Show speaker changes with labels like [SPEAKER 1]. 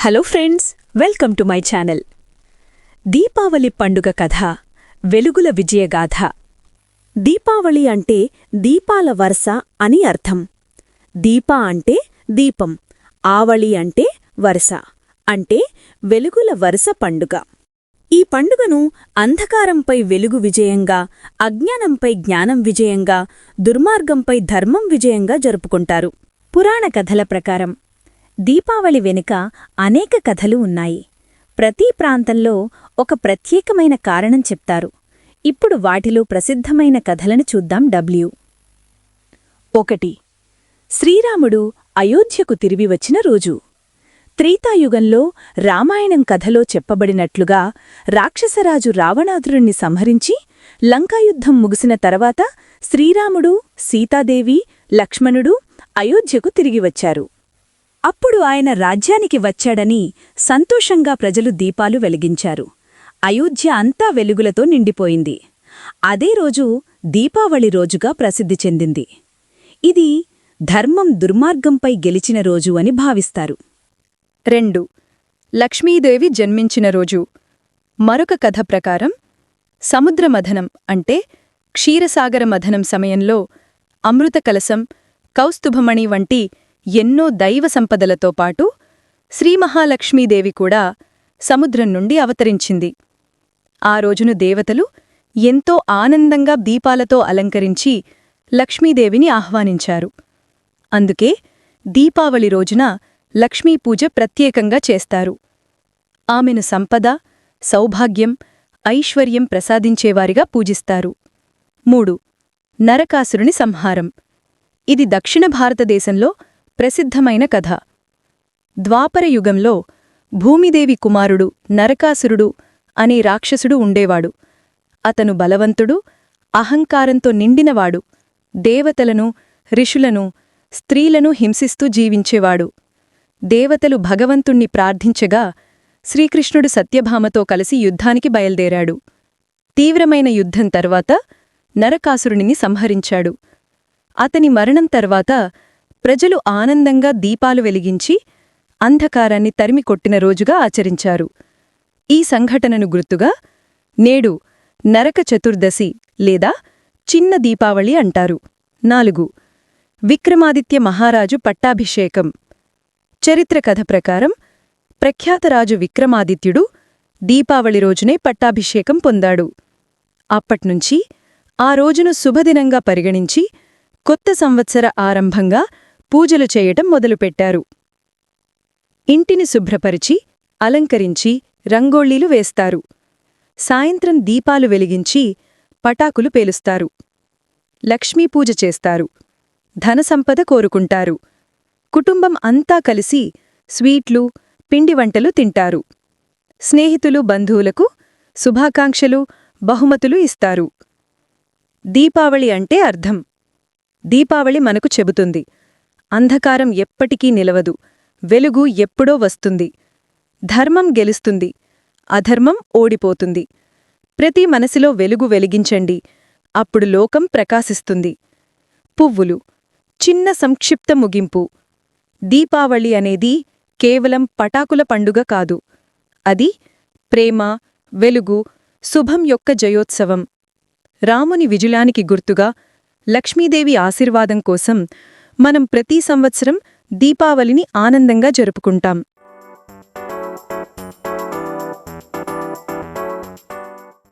[SPEAKER 1] Hello friends welcome to my channel Deepavali పండుగ కథ వెలుగుల విజయగాథ దీపావళి అంటే దీపాల వరస అని అర్థం దీప అంటే దీపం ఆవళి అంటే వరస అంటే వెలుగుల వరస పండుగ ఈ పండుగను అంధకారంపై వెలుగు విజయంగా అజ్ఞానంపై జ్ఞానం విజయంగా దుర్మార్గంపై ధర్మం విజయంగా జరుపుకుంటారు. పురాణ కథల ప్రకారం దీపావళి వెనుక అనేక కథలు ఉన్నాయి. ప్రతి ప్రాంతంలో ఒక ప్రత్యేకమైన కారణం చెప్తారు. ఇప్పుడు వాటిలో ప్రసిద్ధమైన కథలను చూద్దాం డబ్ల్యూ ఒకటి. శ్రీరాముడు అయోధ్యకు తిరిగి వచ్చిన రోజు. త్రేతాయుగంలో రామాయణం కథలో చెప్పబడినట్లుగా రాక్షసరాజు రావణాదురుణ్ణి సంహరించి లంకాయుద్ధం ముగిసిన తర్వాత శ్రీరాముడు సీతాదేవి లక్ష్మణుడు అయోధ్యకు తిరిగి వచ్చారు. అప్పుడు ఆయన రాజ్యానికి వచ్చాడని సంతోషంగా ప్రజలు దీపాలు వెలిగించారు. అయోధ్య అంతా వెలుగులతో నిండిపోయింది. అదే రోజు దీపావళి రోజుగా ప్రసిద్ధి చెందింది. ఇది ధర్మం దుర్మార్గంపై గెలిచిన రోజు అని భావిస్తారు.
[SPEAKER 2] రెండు. లక్ష్మీదేవి జన్మించిన రోజు. మరొక కథ ప్రకారం సముద్రమథనం అంటే క్షీరసాగర మథనం సమయంలో అమృత కలసం కౌస్తుభమణి వంటి ఎన్నో దైవ సంపదలతో పాటు శ్రీమహాలక్ష్మీదేవి కూడా సముద్రం నుండి అవతరించింది. ఆ రోజును దేవతలు ఎంతో ఆనందంగా దీపాలతో అలంకరించి లక్ష్మీదేవిని ఆహ్వానించారు. అందుకే దీపావళి రోజున లక్ష్మీపూజ ప్రత్యేకంగా చేస్తారు. ఆమెను సంపద సౌభాగ్యం ఐశ్వర్యం ప్రసాదించేవారిగా పూజిస్తారు. మూడు. నరకాసురుని సంహారం. ఇది దక్షిణ భారతదేశంలో ప్రసిద్ధమైన కథ. ద్వాపరయుగంలో భూమిదేవి కుమారుడు నరకాసురుడు అనే రాక్షసుడు ఉండేవాడు. అతను బలవంతుడు అహంకారంతో నిండినవాడు దేవతలను ఋషులను స్త్రీలను హింసిస్తూ జీవించేవాడు. దేవతలు భగవంతుణ్ణి ప్రార్థించగా శ్రీకృష్ణుడు సత్యభామతో కలిసి యుద్ధానికి బయల్దేరాడు. తీవ్రమైన యుద్ధం తర్వాత నరకాసురుని సంహరించాడు. అతని మరణం తర్వాత ప్రజలు ఆనందంగా దీపాలు వెలిగించి అంధకారాన్ని తరిమికొట్టిన రోజుగా ఆచరించారు. ఈ సంఘటనను గుర్తుగా నేడు నరక చతుర్దశి లేదా చిన్న దీపావళి అంటారు. నాలుగు. విక్రమాదిత్య మహారాజు పట్టాభిషేకం. చరిత్ర కథ ప్రకారం ప్రఖ్యాతరాజు విక్రమాదిత్యుడు దీపావళి రోజునే పట్టాభిషేకం పొందాడు. అప్పట్నుంచి ఆ రోజును శుభదినంగా పరిగణించి కొత్త సంవత్సర ఆరంభంగా పూజలు చేయటం మొదలుపెట్టారు. ఇంటిని శుభ్రపరిచి అలంకరించి రంగోళీలు వేస్తారు. సాయంత్రం దీపాలు వెలిగించి పటాకులు పేలుస్తారు. లక్ష్మీపూజ చేస్తారు. ధనసంపద కోరుకుంటారు. కుటుంబం అంతా కలిసి స్వీట్లు పిండి వంటలు తింటారు. స్నేహితులు బంధువులకు శుభాకాంక్షలు బహుమతులు ఇస్తారు. దీపావళి అంటే అర్థం. దీపావళి మనకు చెబుతుంది. అంధకారం ఎప్పటికీ నిలవదు. వెలుగు ఎప్పుడో వస్తుంది. ధర్మం గెలుస్తుంది. అధర్మం ఓడిపోతుంది. ప్రతి మనసిలో వెలుగు వెలిగించండి. అప్పుడు లోకం ప్రకాశిస్తుంది. పువ్వులు. చిన్న సంక్షిప్త ముగింపు. దీపావళి అనేది కేవలం పటాకుల పండుగ కాదు. అది ప్రేమ వెలుగు శుభం యొక్క జయోత్సవం. రాముని విజులానికి గుర్తుగా లక్ష్మీదేవి ఆశీర్వాదం కోసం మనం ప్రతి సంవత్సరం దీపావళిని ఆనందంగా జరుపుకుంటాం.